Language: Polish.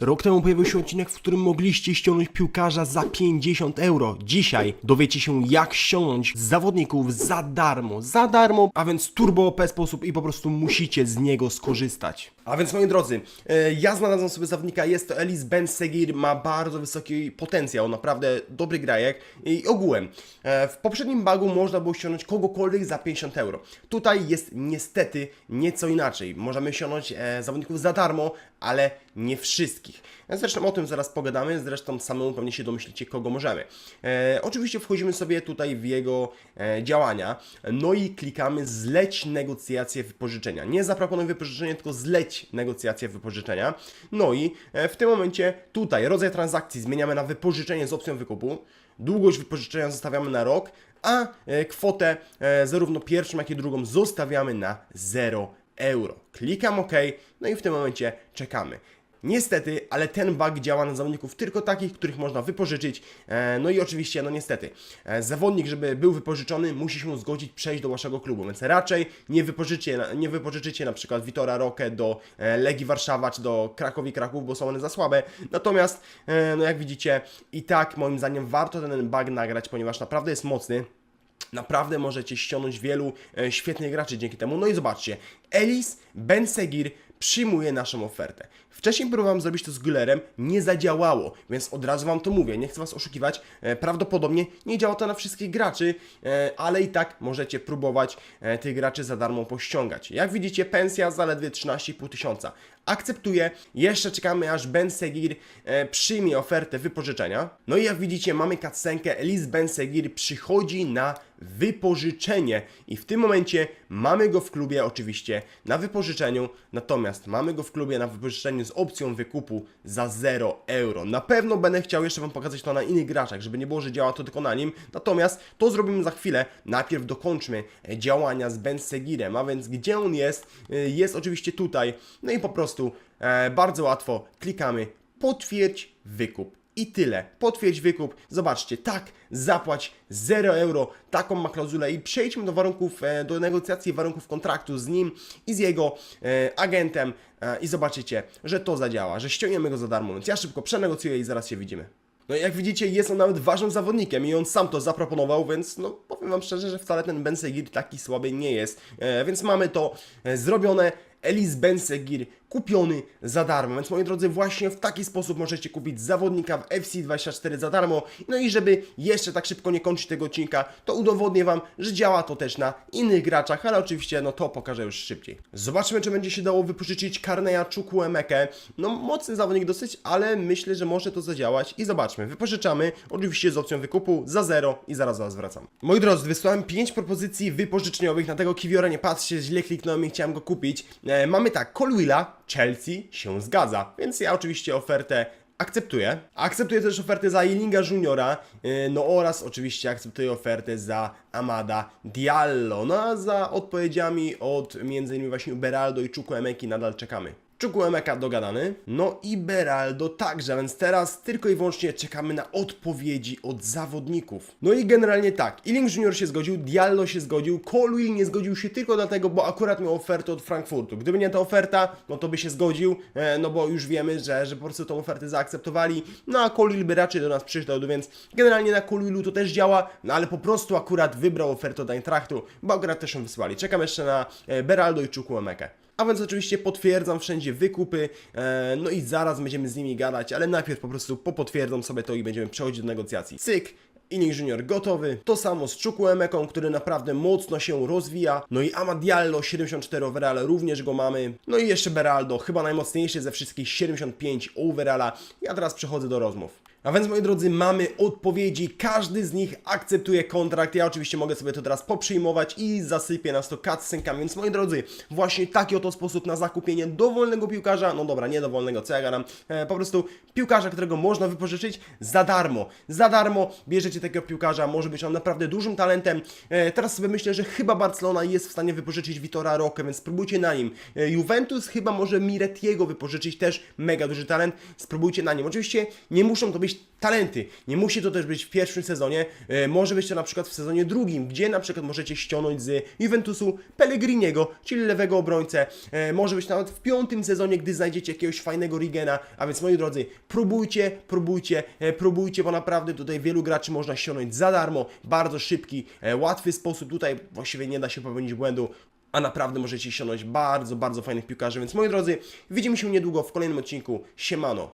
Rok temu pojawił się odcinek, w którym mogliście ściągnąć piłkarza za 50 euro. Dzisiaj dowiecie się, jak ściągnąć zawodników za darmo. Za darmo, a więc turbo OP sposób i po prostu musicie z niego skorzystać. A więc moi drodzy, e, ja znalazłem sobie zawodnika, jest to Elis Ben Segir, ma bardzo wysoki potencjał, naprawdę dobry grajek i ogółem. e, W poprzednim bagu można było ściągnąć kogokolwiek za 50 euro. Tutaj jest niestety nieco inaczej. Możemy ściągnąć e, zawodników za darmo, ale nie wszystkich. Zresztą o tym zaraz pogadamy, zresztą samemu pewnie się domyślicie, kogo możemy. Oczywiście wchodzimy sobie tutaj w jego działania, no i klikamy zleć negocjacje wypożyczenia. Nie zaproponuj wypożyczenie, tylko zleć negocjacje wypożyczenia. No i e, w tym momencie tutaj rodzaj transakcji zmieniamy na wypożyczenie z opcją wykupu. Długość wypożyczenia zostawiamy na rok, a e, kwotę e, zarówno pierwszą, jak i drugą zostawiamy na 0 euro. Klikam OK, no i w tym momencie czekamy. Niestety, ale ten bug działa na zawodników tylko takich, których można wypożyczyć. E, No i oczywiście, no niestety, e, zawodnik, żeby był wypożyczony, musi się zgodzić przejść do waszego klubu, więc raczej nie wypożyczycie, nie wypożyczycie na przykład Witora Rokę do e, Legii Warszawa czy do Krakowi Kraków, bo są one za słabe. Natomiast, no jak widzicie, i tak moim zdaniem warto ten bug nagrać, ponieważ naprawdę jest mocny. Naprawdę możecie ściągnąć wielu świetnych graczy dzięki temu. No i zobaczcie, Elis Ben Segir przyjmuje naszą ofertę. Wcześniej próbowałem zrobić to z Güllerem, nie zadziałało, więc od razu Wam to mówię, nie chcę Was oszukiwać, e, prawdopodobnie nie działa to na wszystkich graczy, e, ale i tak możecie próbować e, tych graczy za darmo pościągać. Jak widzicie, pensja zaledwie 13,5 tysiąca. Akceptuję, jeszcze czekamy aż Ben Segir e, przyjmie ofertę wypożyczenia. No i jak widzicie, mamy cutscenkę, Elis Ben Segir przychodzi na wypożyczenie i w tym momencie mamy go w klubie oczywiście na wypożyczeniu, natomiast mamy go w klubie na wypożyczeniu z opcją wykupu za 0 euro. Na pewno będę chciał jeszcze Wam pokazać to na innych graczach, żeby nie było, że działa to tylko na nim, natomiast to zrobimy za chwilę. Najpierw dokończmy e, działania z Ben Segirem, a więc gdzie on jest? E, Jest oczywiście tutaj, no i po prostu e, bardzo łatwo klikamy potwierdź wykup. I tyle. Potwierdź wykup. Zobaczcie, tak, zapłać 0 euro, taką ma klauzulę i przejdźmy do warunków, e, do negocjacji warunków kontraktu z nim i z jego e, agentem e, i zobaczycie, że to zadziała, że ściągniemy go za darmo, więc ja szybko przenegocjuję i zaraz się widzimy. No i jak widzicie, jest on nawet ważnym zawodnikiem i on sam to zaproponował, więc no powiem Wam szczerze, że wcale ten Ben Segir taki słaby nie jest. E, więc mamy to e, zrobione. Elis Ben Segir kupiony za darmo. Więc moi drodzy, właśnie w taki sposób możecie kupić zawodnika w FC24 za darmo. No i żeby jeszcze tak szybko nie kończyć tego odcinka, to udowodnię Wam, że działa to też na innych graczach, ale oczywiście no to pokażę już szybciej. Zobaczmy, czy będzie się dało wypożyczyć Karneya Chukwuemekę. No mocny zawodnik dosyć, ale myślę, że może to zadziałać i zobaczmy. Wypożyczamy, oczywiście z opcją wykupu za zero i zaraz Was wracam. Moi drodzy, wysłałem 5 propozycji wypożyczeniowych, na tego Kiwiora nie patrzcie, źle kliknąłem i chciałem go kupić. E, mamy tak, Colwilla, Chelsea się zgadza, więc ja oczywiście ofertę akceptuję. Akceptuję też ofertę za Elinga Juniora, yy, no oraz oczywiście akceptuję ofertę za Amada Diallo. No a za odpowiedziami od m.in. właśnie Beraldo i Chukwuemeki nadal czekamy. Chukwuemeka dogadany, no i Beraldo także, więc teraz tylko i wyłącznie czekamy na odpowiedzi od zawodników. No i generalnie tak, Ealing Junior się zgodził, Diallo się zgodził, Colwill nie zgodził się tylko dlatego, bo akurat miał ofertę od Frankfurtu. Gdyby nie ta oferta, no to by się zgodził, e, no bo już wiemy, że, że po prostu tą ofertę zaakceptowali, no a Colwill by raczej do nas przyszedł, więc generalnie na Colwillu to też działa, no ale po prostu akurat wybrał ofertę od Eintrachtu, bo akurat też ją wysłali. Czekam jeszcze na e, Beraldo i Chukwuemekę. A więc oczywiście potwierdzam wszędzie wykupy, e, no i zaraz będziemy z nimi gadać, ale najpierw po prostu popotwierdzam sobie to i będziemy przechodzić do negocjacji. Cyk, Inning Junior gotowy. To samo z Chukwuemeką, który naprawdę mocno się rozwija. No i Amadiallo 74 overalla również go mamy. No i jeszcze Beraldo, chyba najmocniejszy ze wszystkich 75 overalla. Ja teraz przechodzę do rozmów. A więc moi drodzy, mamy odpowiedzi, każdy z nich akceptuje kontrakt. Ja oczywiście mogę sobie to teraz poprzyjmować i zasypię nas to cutscenkami. Więc moi drodzy, właśnie taki oto sposób na zakupienie dowolnego piłkarza, no dobra, nie dowolnego, co ja gadam, e, po prostu piłkarza, którego można wypożyczyć za darmo. Za darmo bierzecie takiego piłkarza, może być on naprawdę dużym talentem. E, teraz sobie myślę, że chyba Barcelona jest w stanie wypożyczyć Vitora Roque, więc spróbujcie na nim. E, Juventus chyba może Miretiego wypożyczyć, też mega duży talent, spróbujcie na nim. Oczywiście nie muszą to być talenty. Nie musi to też być w pierwszym sezonie, e, może być to na przykład w sezonie drugim, gdzie na przykład możecie ściągnąć z Juventusu Pellegriniego, czyli lewego obrońcę. E, może być nawet w piątym sezonie, gdy znajdziecie jakiegoś fajnego Rigena. A więc moi drodzy, próbujcie, próbujcie, e, próbujcie, bo naprawdę tutaj wielu graczy można ściągnąć za darmo, bardzo szybki, łatwy sposób. Tutaj właściwie nie da się popełnić błędu a naprawdę możecie ściągnąć bardzo, bardzo fajnych piłkarzy. Więc moi drodzy, widzimy się niedługo w kolejnym odcinku. Siemano!